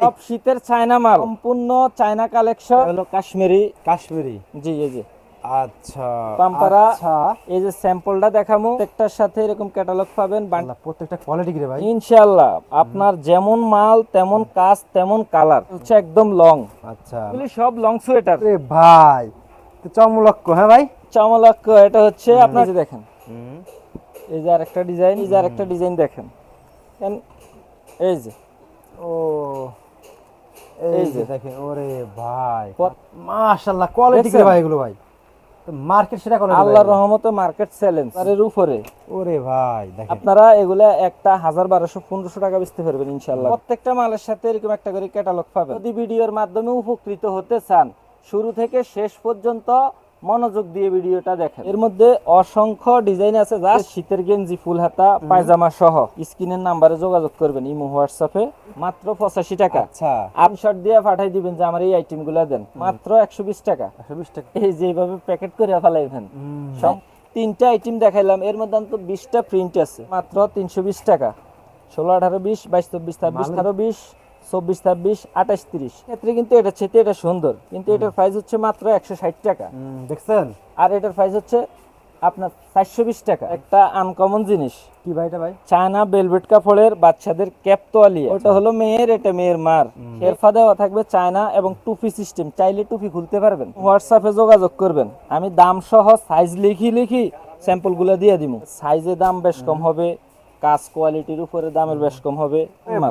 সব শীতের চায়না মাল। সম্পূর্ণ চায়না কালেকশন হলো কাশ্মীরি কাশ্মীরি। জি যে। আচ্ছা পাম্পারা আচ্ছা। এই যে স্যাম্পলটা দেখামো। প্রত্যেকটার সাথে এরকম ক্যাটালগ পাবেন। প্রত্যেকটা কোয়ালিটি রে ভাই। ইনশাআল্লাহ আপনার যেমন মাল তেমন কাজ তেমন কালার হচ্ছে একদম লং আচ্ছা। সব লং সোয়েটার রে ভাই তো চমলক্ষ হ্যাঁ ভাই? চামলাক এটা হচ্ছে আপনার দেখেন। এই যে আরেকটা ডিজাইন এই যে আরেকটা ডিজাইন দেখেন। এই যে। ও এই এই যে। যে দেখেন ওরে ভাই মাশাআল্লাহ কোয়ালিটি কি ভাই এগুলো ভাই। মার্কেট সেটা কোয়ালিটি আল্লাহর রহমতে মার্কেট চ্যালেঞ্জ এর উপরে। ওরে ভাই দেখেন। আপনারা এগুলা একটা হাজার বারোশো পনেরোশো টাকা বেচতে পারবেন প্রত্যেকটা মালের সাথে এরকম একটা করে ক্যাটালগ পাবেন। যদি ভিডিওর মাধ্যমে উপকৃত হতে চান শুরু থেকে শেষ পর্যন্ত মনোযোগ দিয়ে ভিডিওটা দেখেন। এর মধ্যে অসংখ্য ডিজাইন আছে যা শীতের গেঞ্জি ফুল হাতা পায়জামা সহ। স্ক্রিনের নাম্বারে যোগাযোগ করবেন ইমো হোয়াটসঅ্যাপে মাত্র পঁচাশি টাকা। আচ্ছা। আপশট দিয়ে পাঠাই দিবেন যে আমার এই আইটেমগুলা দেন মাত্র একশো বিশ টাকা। একশো বিশ টাকা। এই যেভাবে প্যাকেট করে ফেলাইবেন। সব তিনটা আইটেম দেখাইলাম এর মধ্যে অন্তত বিশটা প্রিন্ট আছে। মাত্র তিনশো বিশ টাকা। ষোলো আঠারো বিশ বাইশ চব্বিশ ছাব্বিশ আঠারো বিশ। চব্বিশ ছাব্বিশ আঠাশ তিরিশ। ক্ষেত্রে কিন্তু এটা চেতে এটা সুন্দর। কিন্তু এটার প্রাইস হচ্ছে মাত্র একশো ষাট টাকা। দেখছেন? আর এটার প্রাইস হচ্ছে আপনার চারশো বিশ টাকা। একটা আনকমন জিনিস। কি ভাই এটা ভাই? চায়না বেলভেট কাপড়ের বাচ্চাদের ক্যাপ তোয়ালিয়া ওটা। হলো মেয়ের এটা মেয়ের মার। এরফা দেওয়া থাকবে চায়না এবং টুপি সিস্টেম চাইলে টুপি খুলতে পারবেন। হোয়াটসঅ্যাপে যোগাযোগ করবেন। আমি দাম সহ সাইজ লিখি লিখি স্যাম্পলগুলো দিয়ে দিব সাইজে দাম বেশ কম হবে। কাজ কোয়ালিটির উপরে দামের বেশ কম হবে।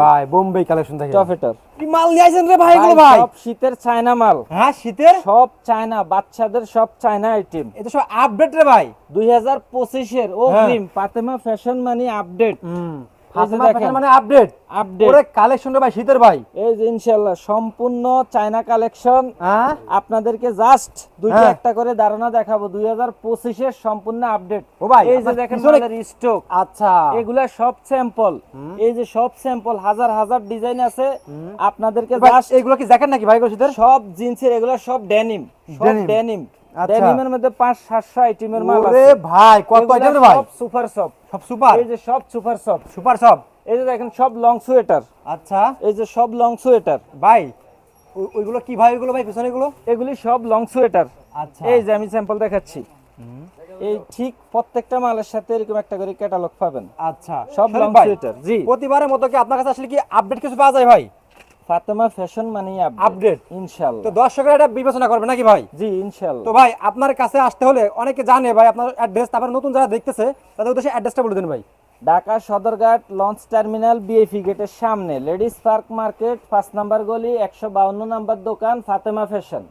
ভাই বোম্বে কালেকশন দেখেন টফেটার কি মাল নিয়েছেন রে ভাই এগুলো ভাই? সব শীতের চায়না মাল। হ্যাঁ শীতের? সব চায়না বাচ্চাদের সব চায়না আইটেম এটা সব আপডেট রে ভাই। দুই হাজার পঁচিশের অগ্রিম পাতেমা ফ্যাশন মানি আপডেট। মানে আপডেট আপডেট ওরে কালেকশন ভাই শীতের ভাই। এই যে ইনশাল্লাহ সম্পূর্ণ চায়না কালেকশন হ্যাঁ? আপনাদেরকে জাস্ট দুইটা হ্যাঁ। একটা করে ধারণা দেখাবো। দুই হাজার সম্পূর্ণ আপডেট ও ভাই, এই যে দেখেন পিছনে- স্টক আচ্ছা। এগুলা সব স্যাম্পল এই যে সব স্যাম্পল হাজার হাজার ডিজাইন আছে। আপনাদেরকে জাস্ট এগুলো কি নাকি ভাই শীতের? সব জিন্সের এগুলা সব ডেনিম সব ডেনিম। ডেনিমের মধ্যে পাঁচ সাতশো আইটেমের মাল আছে। ভাই কত ভাই? সব সুপার সব সব সুপার এই যে সব সুপার সব সুপার সব এই যে দেখেন সব লং সোয়েটার আচ্ছা। এই যে সব লং সোয়েটার ভাই ওইগুলো কি ভাই ওইগুলো ভাই পিছনে এগুলো? এগুলি সব লং সোয়েটার আচ্ছা। এই যে আমি স্যাম্পল দেখাচ্ছি। এই ঠিক প্রত্যেকটা মালের সাথে এরকম একটা করে ক্যাটালগ পাবেন। আচ্ছা। সব লং সোয়েটার জি। প্রতিবারের মতো কি আপনার কাছে আসলে কি আপডেট কিছু পাওয়া যায় ভাই? ফাতেমা ফ্যাশন মানে আপডেট Update? তো ইনশাআল্লাহ দর্শকরা এটা বিবেচনা করবে নাকি ভাই? জি ইনশাআল্লাহ তো ভাই আপনার কাছে আসতে হলে অনেকে জানে ভাই আপনার অ্যাড্রেস তারপরে নতুন যারা দেখতেছে তাদের উদ্দেশ্যে অ্যাড্রেসটা বলে দিন ভাই। ঢাকা সদরঘাট লঞ্চ টার্মিনাল বিএফি গেটের সামনে। লেডিস পার্ক মার্কেট পাঁচ নাম্বার গলি একশো বাউন্ন নাম্বার দোকান ফাতেমা ফ্যাশন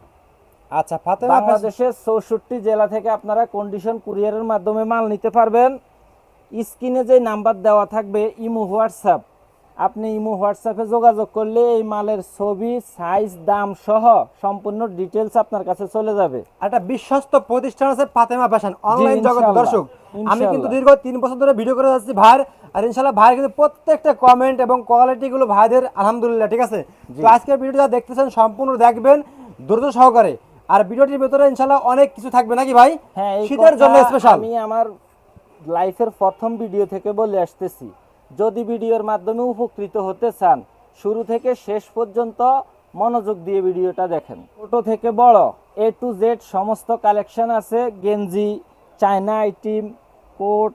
আচ্ছা ফাতেমা বাংলাদেশের চৌষট্টি জেলা থেকে আপনারা কন্ডিশন কুরিয়ারের মাধ্যমে মাল নিতে পারবেন। স্ক্রিনে যে নাম্বার দেওয়া থাকবে ইমো হোয়াটসঅ্যাপ। আপনি ইমো হোয়াটসঅ্যাপে যোগাযোগ করলে এই মালের ছবি সাইজ দাম সহ সম্পূর্ণ ডিটেলস আপনার কাছে চলে যাবে। একটা বিশ্বস্ত প্রতিষ্ঠান আছে ফাতেমা ফ্যাশন অনলাইন জগৎ দর্শক আমি কিন্তু দীর্ঘ তিন বছর ধরে ভিডিও করে যাচ্ছি ভাইয়ের আর ইনশাল্লাহ ভাই কিন্তু প্রত্যেকটা কমেন্ট এবং কোয়ালিটি গুলো ভাইদের আলহামদুলিল্লাহ ঠিক আছে? তো আজকের ভিডিওটা দেখতেছেন সম্পূর্ণ দেখবেন দ্রুত সহকারে। আর ভিডিওটির ভেতরে ইনশাল্লাহ অনেক কিছু থাকবে নাকি ভাই? হ্যাঁ শীতের জন্য স্পেশাল আমি আমার লাইফের প্রথম ভিডিও থেকে বলে আসতেছি। যদি ভিডিওর মাধ্যমে উপকৃত হতে চান শুরু থেকে শেষ পর্যন্ত মনোযোগ দিয়ে ভিডিওটা দেখেন। ছোট থেকে বড় এ টু জেড সমস্ত কালেকশন আছে গেঞ্জি চায়না আইটিম কোট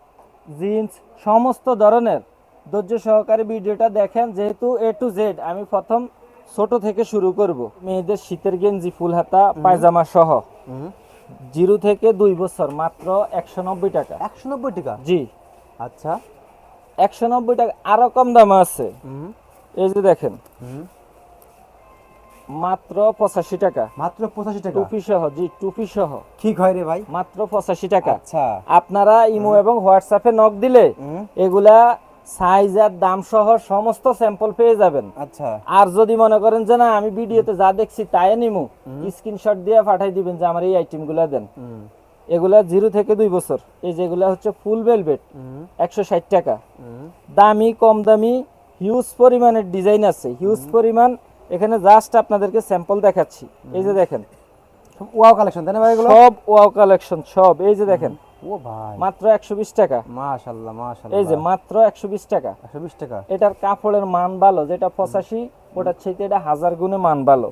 জিন্স সমস্ত ধরনের। ধৈর্য সহকারে ভিডিওটা দেখেন যেহেতু এ টু জেড আমি প্রথম ছোট থেকে শুরু করব। মেয়েদের শীতের গেঞ্জি ফুল হাতা পায়জামা সহ। জিরো থেকে দুই বছর মাত্র একশো নব্বই টাকা। একশো নব্বই টাকা? জি। আচ্ছা। একশো নব্বই টাকা আরও কম দামে আছে। এই যে দেখেন। মাত্র পঁচাশি টাকা। মাত্র পঁচাশি টাকা? টুপি সহ জি টুপি সহ। ঠিক হয় রে ভাই। মাত্র পঁচাশি টাকা। আচ্ছা। আপনারা ইমো এবং হোয়াটসঅ্যাপে নক দিলে এগুলা সাইজ আর দাম সহ সমস্ত স্যাম্পল পেয়ে যাবেন। আচ্ছা। আর যদি মনে করেন যে না আমি ভিডিওতে যা দেখছি তাই নিমু স্ক্রিনশট দিয়ে পাঠাই দিবেন যে আমার এই আইটেমগুলা দেন। এগুলা জিরো থেকে দুই বছর। এই যেগুলা হচ্ছে ফুল ভেলভেট একশো ষাট টাকা। দামি কম দামি হিউজ পরিমাণের ডিজাইন আছে। হিউজ পরিমাণ এখানে জাস্ট আপনাদেরকে স্যাম্পল দেখাচ্ছি। এই যে দেখেন। ওয়াও কালেকশন তাই না ভাই এগুলো? সব ওয়াও কালেকশন সব। এই যে দেখেন। ও ভাই। মাত্র একশো বিশ টাকা। মাশাল্লাহ মাশাল্লাহ। এই যে মাত্র একশো বিশ টাকা। একশো বিশ টাকা? এটার কাপড়ের মান ভালো যেটা পঁচাশি ওটার চাইতে এটা হাজার গুণে মান ভালো।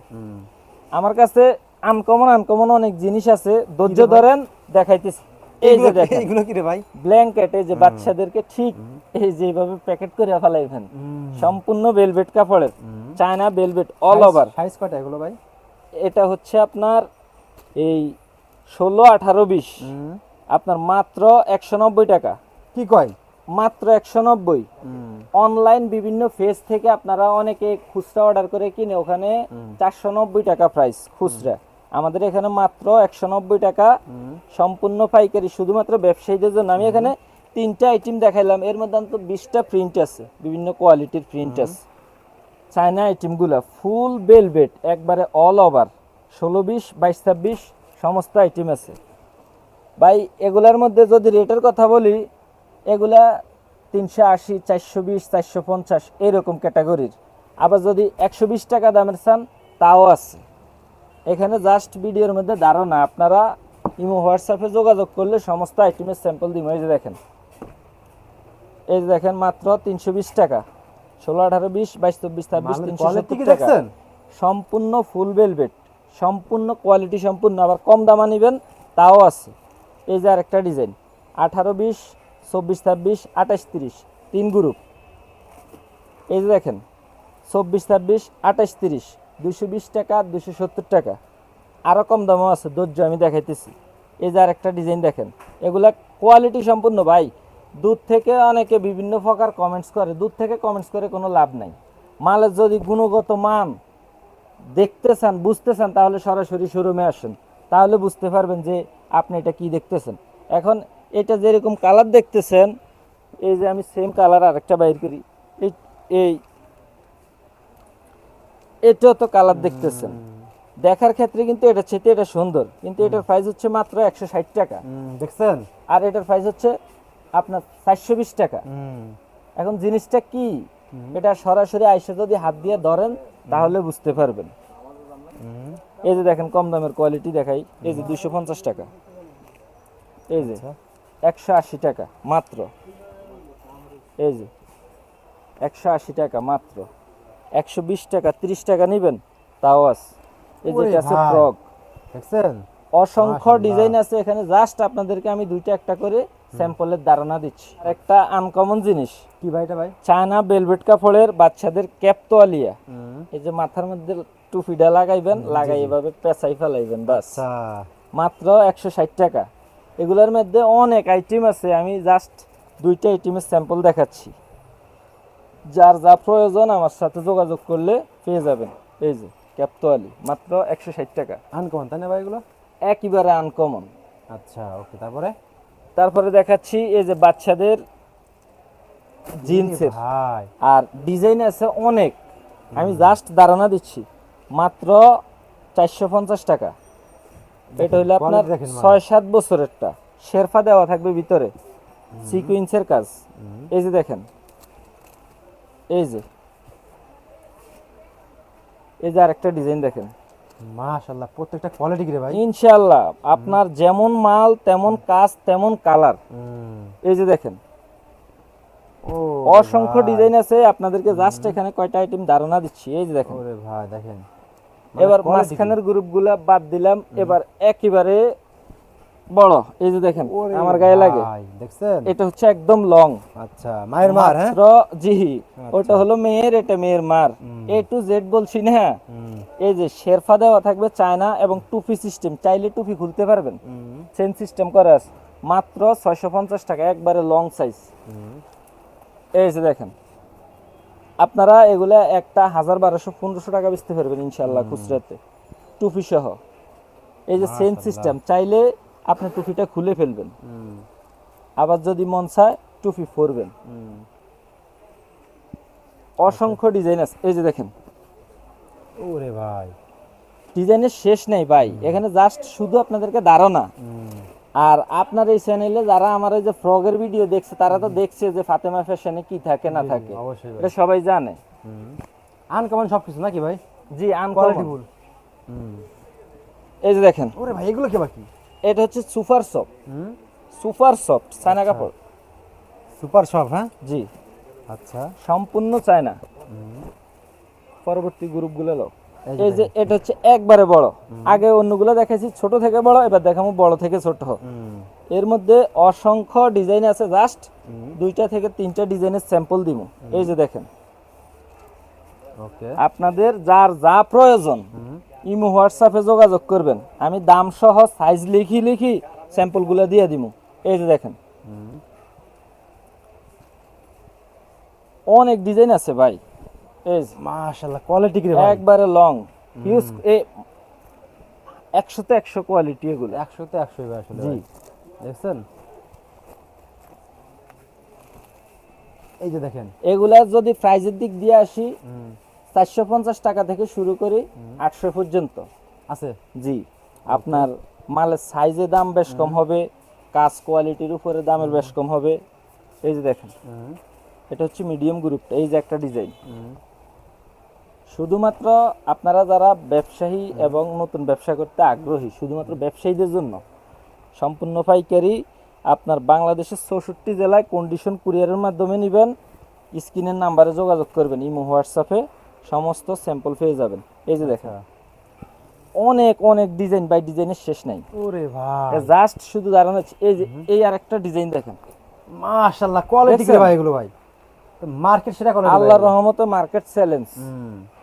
আমার কাছে আনকমন আনকমন অনেক জিনিস আছে। ধৈর্য ধরেন দেখাইতেছি। এই যে দেখেন এগুলো কি রে ভাই? ব্ল্যাঙ্কেট এই যে বাচ্চাদেরকে ঠিক এই যেভাবে প্যাকেট করে ফেলাইবেন সম্পূর্ণ বেলভেট কাপড়ের China velvet all over size কয়টা এগুলো ভাই? এটা হচ্ছে আপনার এই ষোলো আঠারো বিশ। আপনার মাত্র একশো নব্বই টাকা। কি কয়? মাত্র একশো নব্বই। অনলাইন বিভিন্ন ফেজ থেকে আপনারা অনেকে খুচরা অর্ডার করে কিনে ওখানে চারশো নব্বই টাকা প্রাইস খুচরা। আমাদের এখানে মাত্র একশো নব্বই টাকা সম্পূর্ণ পাইকারি শুধুমাত্র ব্যবসায়ীদের জন্য। আমি এখানে তিনটা আইটেম দেখাইলাম। এর মধ্যে অন্তত বিশটা প্রিন্ট আছে বিভিন্ন কোয়ালিটির প্রিন্ট আছে। চায়না আইটেমগুলো ফুল বেলভেট একবারে অল ওভার ষোলো বিশ বাইশ ছাব্বিশ সমস্ত আইটেম আছে। ভাই এগুলার মধ্যে যদি রেটের কথা বলি এগুলা তিনশো আশি চারশো বিশ চারশো পঞ্চাশ এরকম ক্যাটাগরির আবার যদি একশো বিশ টাকা দামের চান তাও আছে। এখানে জাস্ট ভিডিওর মধ্যে ধারণা আপনারা ইমো হোয়াটসঅ্যাপে যোগাযোগ করলে সমস্ত আইটেমের স্যাম্পল দিব। এই যে দেখেন। এই যে দেখেন মাত্র তিনশো বিশ টাকা। ষোলো আঠারো বিশ বাইশ চব্বিশ ছাব্বিশ তিনশো সত্তর টাকা। দেখছেন? সম্পূর্ণ ফুল ভেলভেট সম্পূর্ণ কোয়ালিটি সম্পূর্ণ আবার কম দামা নেবেন তাও আছে। এই যে আরেকটা ডিজাইন আঠারো বিশ চব্বিশ ছাব্বিশ আঠাশ তিরিশ তিন গ্রুপ এই যে দেখেন চব্বিশ ছাব্বিশ আঠাশ তিরিশ। দুশো বিশ টাকা দুশো সত্তর টাকা। আরও কম দামও আছে, ধৈর্য আমি দেখাইতেছি। এই যে আরেকটা ডিজাইন দেখেন, এগুলা কোয়ালিটি সম্পূর্ণ ভাই। দুধ থেকে অনেকে বিভিন্ন প্রকার কমেন্টস করে দুধ থেকে কমেন্টস করে কোনো লাভ নাই। মালের যদি গুণগত মান দেখতে চান বুঝতে চান তাহলে সরাসরি শোরুমে আসেন। তাহলে বুঝতে পারবেন যে আপনি এটা কি দেখতেছেন। এখন এটা যেরকম কালার দেখতেছেন, এই যে আমি সেম কালার আরেকটা বাইর করি। এই এটাও তো কালার দেখতেছেন। দেখার ক্ষেত্রে কিন্তু এটা চেতে এটা সুন্দর। কিন্তু এটার প্রাইস হচ্ছে মাত্র একশো ষাট টাকা। দেখছেন? আর এটার প্রাইস হচ্ছে আপনার চারশো বিশ টাকা। এখন জিনিসটা কি? এটা সরাসরি আইসে যদি হাত দিয়ে ধরেন তাহলে বুঝতে পারবেন। এই যে দেখেন কম দামের কোয়ালিটি দেখাই। এই যে দুইশো পঞ্চাশ টাকা। এই যে আচ্ছা। একশো আশি টাকা মাত্র। এই যে একশো আশি টাকা মাত্র। একশো বিশ টাকা তিরিশ টাকা নেবেন তাও আছে এই যেটা আছে। ফ্রক। দেখছেন? অসংখ্য ডিজাইন আছে এখানে। জাস্ট আপনাদেরকে আমি দুইটা একটা করে স্যাম্পলের ধারণা দিচ্ছি। একটা আনকমন জিনিস। কি ভাই এটা ভাই? চায়না বেলভেট কাপড়ের বাচ্চাদের ক্যাপ তোয়ালিয়া এই যে মাথার মধ্যে টুপিটা লাগাইবেন লাগাই এভাবে পেঁচাই ফেলাইবেন বাস। আচ্ছা। মাত্র একশো ষাট টাকা। এগুলোর মধ্যে অনেক আইটেম আছে। আমি জাস্ট দুইটা আইটেমের স্যাম্পল দেখাচ্ছি। যার যা প্রয়োজন আমার সাথে যোগাযোগ করলে পেয়ে যাবেন। এই যে ক্যাপতোয়ালি মাত্র একশো ষাট টাকা। আনকমন তাই না ভাই এগুলো? একেবারে আনকমন আচ্ছা ওকে তারপরে? তারপরে দেখাচ্ছি এই যে বাচ্চাদের জিন্সের। আর ডিজাইন আছে অনেক। আমি জাস্ট ধারণা দিচ্ছি মাত্র চারশো পঞ্চাশ টাকা। এটা হলো আপনার। ছয় সাত বছরেরটা। শেরফা দেওয়া থাকবে ভিতরে। সিকুইন্সের কাজ। এই যে দেখেন এই যে। এই যে আরেকটা ডিজাইন দেখেন। মাশাআল্লাহ প্রত্যেকটা কোয়ালিটি রে ভাই। ইনশাআল্লাহ আপনার যেমন মাল তেমন কাজ তেমন কালার এই যে দেখেন। ও অসংখ্য ডিজাইন আছে আপনাদেরকে জাস্ট এখানে কয়টা আইটেম ধারণা দিচ্ছি। এই যে দেখেন। ওরে ভাই দেখেন। এবার মানে কি? মাঝখানের গ্রুপগুলা বাদ দিলাম এবার একেবারে বড় এই যে দেখেন আমার গায়ে লাগে। দেখছেন? এটা হচ্ছে একদম লং আচ্ছা মায়ের মার হ্যাঁ? জি ওটা হলো মেয়ের এটা মেয়ের মার। এ টু জেড বলছি না। এই যে শেরফা দেওয়া থাকবে চায়না এবং টুপি সিস্টেম চাইলে টুপি খুলতে পারবেন। সিস্টেম করা আছে। মাত্র ছয়শো পঞ্চাশ টাকা একবারে লং সাইজ এই যে দেখেন আপনারা এগুলা একটা হাজার বারোশো পনেরোশো টাকা বেচতে পারবেন ইনশাল্লাহ খুচরাতে। টুপি সহ। এই যে সেম সিস্টেম চাইলে আপনি টুপিটা খুলে ফেলবেন। আবার যদি মন চায় টুপি পরবেন। অসংখ্য ডিজাইন আছে। এই যে দেখেন। ওরে ভাই। ডিজাইনের শেষ নেই ভাই। এখানে জাস্ট শুধু আপনাদেরকে ধারণা। আর আপনার এই চ্যানেলে যারা আমার এই যে ফ্রগের ভিডিও দেখছে তারা তো দেখছে যে ফাতেমা ফ্যাশনে কি থাকে না থাকে। এটা সবাই জানে। আনকমন সবকিছু নাকি ভাই? জি হুম। এই যে দেখেন। ওরে ভাই এগুলো কি বাকি এটা হচ্ছে সুপার শপ হুম সুপার সফট চায়না কাপড়। সুপার শপ হ্যাঁ? জি। আচ্ছা। সম্পূর্ণ চায়না। পরবর্তী গ্রুপগুলো লো এই যে এটা হচ্ছে একবারে বড়। আগে অন্যগুলো দেখাইছি ছোট থেকে বড় এবার দেখাবো বড় থেকে ছোট। এর মধ্যে অসংখ্য ডিজাইন আছে জাস্ট দুইটা থেকে তিনটা ডিজাইনের স্যাম্পল দিব এই যে দেখেন। ওকে। আপনাদের যার যা প্রয়োজন। ইমো হোয়াটসঅ্যাপে যোগাযোগ করবেন। আমি দাম সহ সাইজ লিখি লিখি স্যাম্পলগুলো দিয়ে দিব এই যে দেখেন। অনেক ডিজাইন আছে ভাই। এই মাশাআল্লাহ কোয়ালিটি কি একবারে লং হিউজ এ একশোতে একশো কোয়ালিটি এগুলো। 100 তে 100 ভাই আসলে জি। দেখছেন? এই যে দেখেন। এগুলা যদি প্রাইজের দিক দিয়ে আসি চারশো পঞ্চাশ টাকা থেকে শুরু করে আটশো পর্যন্ত। আছে? জি আপনার মালের সাইজে দাম বেশ কম হবে কাজ কোয়ালিটির উপরে দামের বেশ কম হবে। এই যে দেখেন এটা হচ্ছে মিডিয়াম গ্রুপটা এই যে একটা ডিজাইন শুধুমাত্র আপনারা যারা ব্যবসায়ী এবং নতুন ব্যবসা করতে আগ্রহী শুধুমাত্র ব্যবসায়ীদের জন্য সম্পূর্ণ পাইকারি আপনার বাংলাদেশের চৌষট্টি জেলায় কন্ডিশন কুরিয়ারের মাধ্যমে নেবেন। স্ক্রিনের নাম্বারে যোগাযোগ করবেন ইমো হোয়াটসঅ্যাপে। সমস্ত স্যাম্পল পেয়ে যাবেন। এই যে দেখেন। অনেক অনেক ডিজাইন বাই ডিজাইনের শেষ নাই। ওরে ভাই। জাস্ট শুধু দাঁড়ানো। এই যে এই আর একটা ডিজাইন দেখেন। মাশাআল্লাহ কোয়ালিটি কি ভাই এগুলো ভাই? মার্কেট সেটা কোয়ালিটি আল্লাহর রহমতে মার্কেট চ্যালেঞ্জ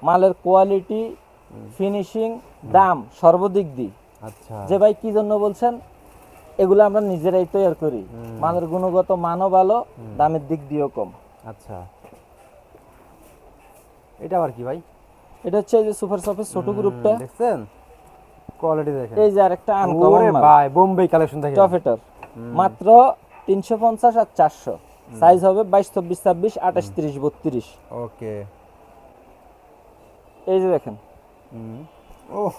মালের কোয়ালিটি ফিনিশিং দাম সর্বদিক দিক আচ্ছা। যে ভাই কি জন্য বলছেন? এগুলো আমরা নিজেরাই তৈরি করি। মালের গুণগত মানও ভালো দামের দিক দিয়েও কম। আচ্ছা। এটা আবার কি ভাই? এটা হচ্ছে এই যে সুপার ছোট গ্রুপটা। দেখছেন? কোয়ালিটি দেখেন। এই যে আরেকটা আনকমন ভাই বোম্বে কালেকশন টফেটার মাত্র তিনশো পঞ্চাশ আর চারশো। সাইজ হবে বাইশ চব্বিশ ছাব্বিশ আঠাশ তিরিশ বত্রিশ। ওকে। এই যে দেখেন। ওহ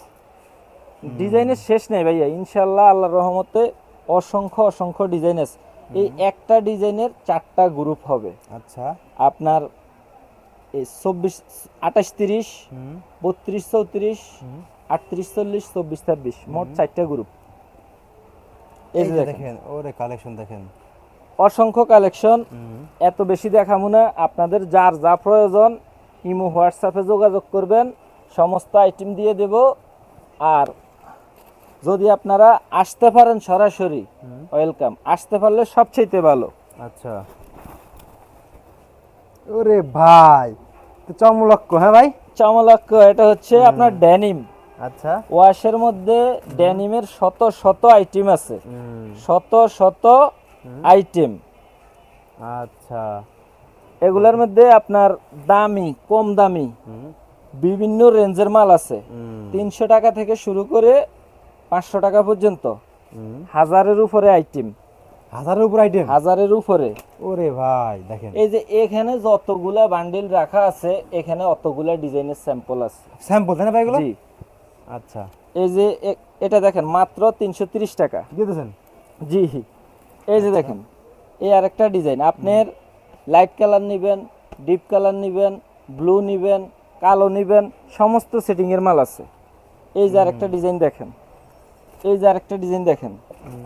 ডিজাইনের শেষ নেই ভাইয়া। ইনশাল্লাহ আল্লাহর রহমতে অসংখ্য অসংখ্য ডিজাইন আছে। এই একটা ডিজাইনের চারটা গ্রুপ হবে। আচ্ছা। আপনার এই চব্বিশ আঠাশ তিরিশ বত্রিশ চৌত্রিশ আটত্রিশ চল্লিশ চব্বিশ ছাব্বিশ মোট চারটা গ্রুপ এই এই যে যে দেখেন। দেখেন ওরে কালেকশন দেখেন। অসংখ্য কালেকশন এত বেশি দেখাবো না। আপনাদের যার যা প্রয়োজন ইমো হোয়াটসঅ্যাপে যোগাযোগ করবেন। সমস্ত আইটেম দিয়ে দেব। আর যদি আপনারা আসতে পারেন সরাসরি ওয়েলকাম আসতে পারলে সবচেয়ে ভালো। আচ্ছা। ওরে ভাই! তো চমলক্ষ হ্যাঁ ভাই? চমলক্ষ এটা হচ্ছে আপনার ড্যানিম আচ্ছা। ওয়াশের মধ্যে ড্যানিমের শত শত আইটেম আছে। শত শত আইটেম। আচ্ছা। এগুলোর মধ্যে আপনার দামি কম দামি বিভিন্ন রেঞ্জের মাল আছে। তিনশো টাকা থেকে শুরু করে পাঁচশো টাকা পর্যন্ত। হাজারের উপরে আইটেম। হাজারের উপর আইটেম হাজারের উপরে। ওরে ভাই দেখেন। এই যে এখানে যতগুলা বান্ডিল রাখা আছে এখানে অতগুলা ডিজাইনের স্যাম্পল আছে। স্যাম্পল তাই না ভাই এগুলো? জি। আচ্ছা। এই যে এটা দেখেন মাত্র তিনশো তিরিশ টাকা। দিয়ে দিয়েছেন জি। এই যে দেখেন এই আরেকটা ডিজাইন। আপনার লাইট কালার নেবেন ডিপ কালার নেবেন ব্লু নেবেন কালো নেবেন সমস্ত সেটিং এর মাল আছে। এই যে আরেকটা ডিজাইন দেখেন। এই যে আরেকটা ডিজাইন দেখেন।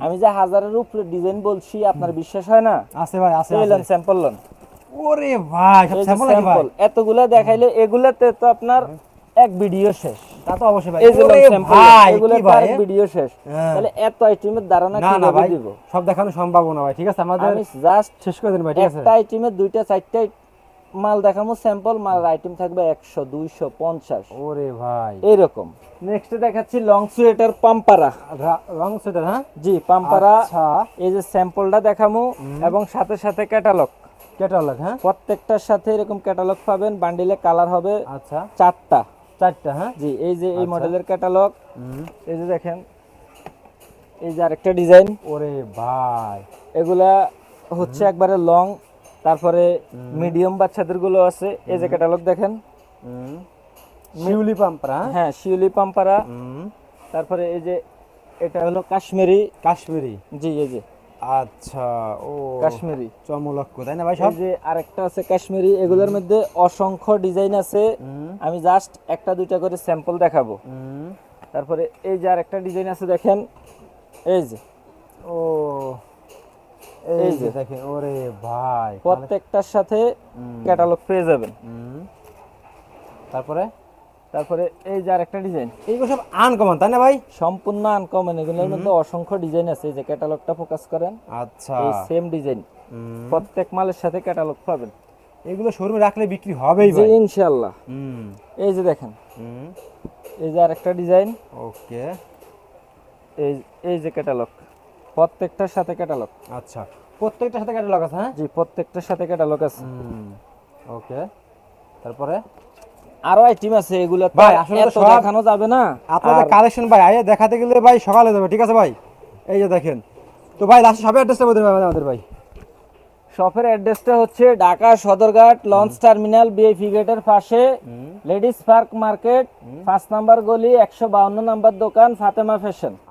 আমি যে হাজারের উপরে ডিজাইন বলছি আপনার বিশ্বাস হয় না? আছে ভাই আছে এই লন স্যাম্পল লন ওরে ভাই সব স্যাম্পল স্যাম্পল এতগুলা দেখাইলে এগুলাতে তো আপনার এক ভিডিও শেষ। তা তো অবশ্যই ভাই। এই যে স্যাম্পল ভাই এগুলো কি ভাই? ভিডিও শেষ। হ্যাঁ। তাহলে এত আইটেমের ধারণা না ভাই দিব? সব দেখানো সম্ভব না ভাই ঠিক আছে? আমাদের আমি জাস্ট শেষ করে দিন ভাই ঠিক আছে? একটা আইটেমে দুইটা চারটা মাল দেখামো স্যাম্পল মাল আইটেম থাকবে একশো দুইশো পঞ্চাশ। ওরে ভাই। এইরকম। নেক্সট দেখাচ্ছি লং সুয়েটার পাম্পারা লং রং সেটার হ্যাঁ? জি পাম্পারা আচ্ছা। এই যে স্যাম্পলটা দেখামো এবং সাথে সাথে ক্যাটালগ ক্যাটালগ হ্যাঁ? প্রত্যেকটার সাথে এরকম ক্যাটালগ পাবেন বান্ডিলে কালার হবে আচ্ছা। চারটা। চারটা হ্যাঁ? জি এই যে এই আচ্ছা। মডেলের ক্যাটালগ হুম। এই যে দেখেন এই যে আরেকটা ডিজাইন ওরে ভাই। এগুলা হচ্ছে একবারে লং তারপরে মিডিয়াম বাচ্চাদেরগুলো আছে। এই যে ক্যাটালগ দেখেন। শিউলি পাম্পরা হ্যাঁ? হ্যাঁ শিউলি পাম্পারা। তারপরে এই যে এটা হলো কাশ্মীরি। কাশ্মীরি? জি এই যে। আচ্ছা ও। কাশ্মীরি। চমলক্ষ তাই না ভাই সব? যে আরেকটা আছে কাশ্মীরি। এগুলোর মধ্যে অসংখ্য ডিজাইন আছে। আমি জাস্ট একটা দুইটা করে স্যাম্পল দেখাবো। তারপরে এই যে আরেকটা ডিজাইন আছে দেখেন। এই যে এই যে দেখেন ওরে ভাই প্রত্যেকটার সাথে ক্যাটালগ পেয়ে যাবেন। তারপরে? তারপরে এই যে আরেকটা ডিজাইন এইগুলো সব আনকমন তাই না ভাই? সম্পূর্ণ আনকমন এগুলোর মধ্যে অসংখ্য ডিজাইন আছে। এই যে ক্যাটালগটা ফোকাস করেন আচ্ছা। এই সেম ডিজাইন প্রত্যেক মালের সাথে ক্যাটালগ পাবেন। এগুলো শোরুমে রাখলে বিক্রি হবেই ভাই। ইনশাআল্লাহ। হুম। এই যে দেখেন হুম। এই যে আরেকটা ডিজাইন ওকে। এই এই যে ক্যাটালগ প্রত্যেকটার সাথে ক্যাটালগ আচ্ছা প্রত্যেকটার সাথে ক্যাটালগ আছে হ্যাঁ? জি প্রত্যেকটার সাথে ক্যাটালগ আছে। ওকে। তারপরে? আরও আইটেম আছে এগুলো ভাই, আসলে তো দেখানো যাবে না। আপনাদের কালেকশন ভাই আইয়া দেখাতে গেলে ভাই সকালে যাবে ঠিক আছে ভাই? এই যে দেখেন। তো ভাই লাস্টে সবে অ্যাড্রেসটা বলতে পারবেন আমাদের ভাই? শপের অ্যাড্রেসটা হচ্ছে Dhaka Sadarghat launch terminal BIP গেটের পাশে লেডিস পার্ক মার্কেট পাঁচ নাম্বার গলি একশো বাউন্ন নাম্বার দোকান ফাতেমা ফ্যাশন